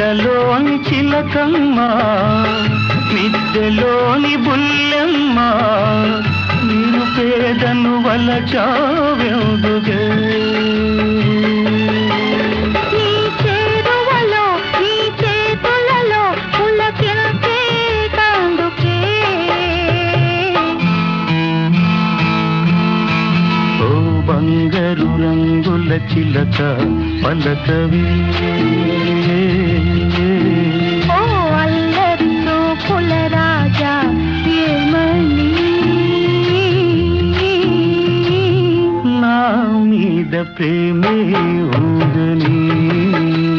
మెడలోని చిలకమ్మ మిద్దెలోని బుల్లెమ్మ నేను పేదను వలచావెందుగే బంగారు రంగుల చిలక పలకవే. प्रेम ऊद